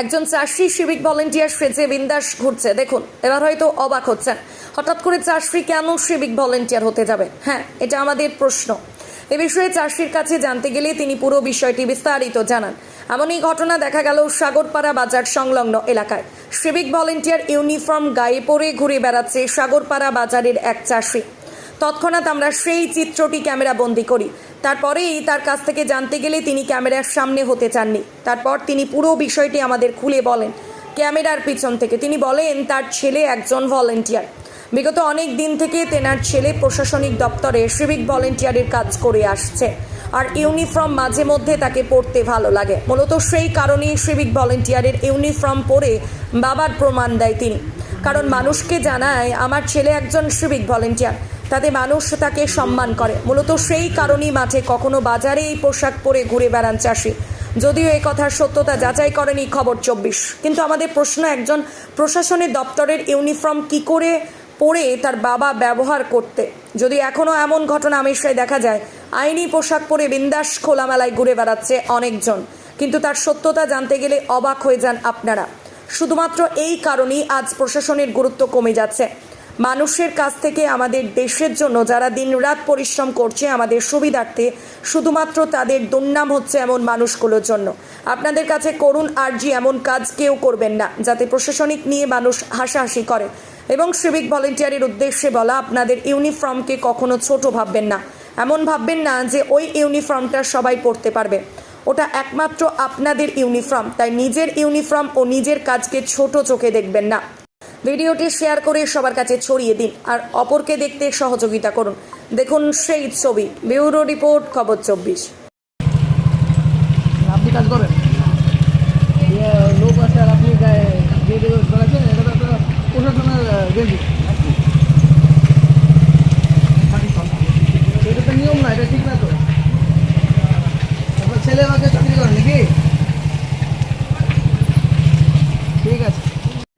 একজন চাষি civic volunteer সেজে বিন্দাস ঘুরছে। দেখুন, এবার হয়তো অবাক হচ্ছেন। হঠাৎ করে চাষি কেন সিভিক ভলেন্টিয়ার হতে যাবে হ্যাঁ এটা আমাদের প্রশ্ন। এ বিষয়ে চাষির কাছে জানতে গেলে তিনি পুরো বিষয়টি বিস্তারিত জানান। এমনই ঘটনা দেখা গেল সাগরপাড়া বাজার সংলগ্ন এলাকায়। সিভিক ভলেন্টিয়ার ইউনিফর্ম গায়ে পরে ঘুরে বেড়াচ্ছে সাগরপাড়া বাজারের এক চাষি। তৎক্ষণাৎ আমরা সেই চিত্রটি ক্যামেরা বন্দি করি। তারপরেই তার কাছ থেকে জানতে গেলে তিনি ক্যামেরার সামনে হতে চাননি। তারপর তিনি পুরো বিষয়টি আমাদের খুলে বলেন। ক্যামেরার পিছন থেকে তিনি বলেন, তার ছেলে একজন ভলেন্টিয়ার। বিগত অনেক দিন থেকে তেনার ছেলে প্রশাসনিক দপ্তরে সিভিক ভলেন্টিয়ারের কাজ করে আসছে। আর ইউনিফর্ম মাঝে মধ্যে তাকে পড়তে ভালো লাগে। মূলত সেই কারণেই সিভিক ভলেন্টিয়ারের ইউনিফর্ম পরে বাবার প্রমাণ দেয় তিনি। কারণ মানুষকে জানায় আমার ছেলে একজন সিভিক ভলেন্টিয়ার। তাতে মানুষ তাকে সম্মান করে। মূলত সেই কারণেই মাঠে কখনো বাজারে এই পোশাক পরে ঘুরে বেড়ান চাষি। যদিও এই কথার সত্যতা যাচাই করেনি খবর চব্বিশ। কিন্তু আমাদের প্রশ্ন একজন প্রশাসনের দপ্তরের ইউনিফর্ম কি করে পরে তার বাবা ব্যবহার করতে। যদি এখনও এমন ঘটনা আমেশায় দেখা যায়, আইনি পোশাক পরে বিন্দাস খোলামেলায় ঘুরে বেড়াচ্ছে অনেকজন। কিন্তু তার সত্যতা জানতে গেলে অবাক হয়ে যান আপনারা। শুধুমাত্র এই কারণেই আজ প্রশাসনের গুরুত্ব কমে যাচ্ছে। মানুষের কাছ থেকে আমাদের দেশের জন্য যারা দিনরাত পরিশ্রম করছে আমাদের সুবিধার্থে শুধুমাত্র তাদের দুর্নাম হচ্ছে এমন মানুষগুলোর জন্য। আপনাদের কাছে করুণ আর্জি এমন কাজ কেউ করবেন না, যাতে প্রশাসনিক নিয়ে মানুষ হাসাহাসি করে। এবং সিভিক ভলেন্টিয়ারের উদ্দেশ্যে বলা, আপনাদের ইউনিফর্মকে কখনো ছোট ভাববেন না। এমন ভাববেন না যে ওই ইউনিফর্মটা সবাই পরতে পারবে। ওটা একমাত্র আপনাদের ইউনিফর্ম তাই নিজের ইউনিফর্ম ও নিজের কাজকে ছোট চোখে দেখবেন না। ভিডিওটি শেয়ার করে সবার কাছে ছড়িয়ে দিন আর অপরকে দেখতে সহযোগিতা করুন। দেখুন সেই ছবি ব্যুরো রিপোর্ট খবর চব্বিশ। আপনি কাজ করেন? ইয়ে, প্রশাসনের এটা তো নিয়ম না এটা ঠিক না তো আপনার ছেলে আমাকে চাকরি করেন নাকি ঠিক আছে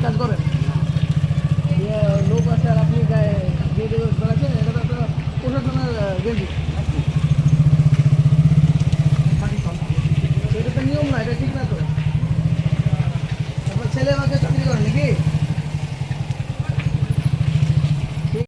কাজ করেন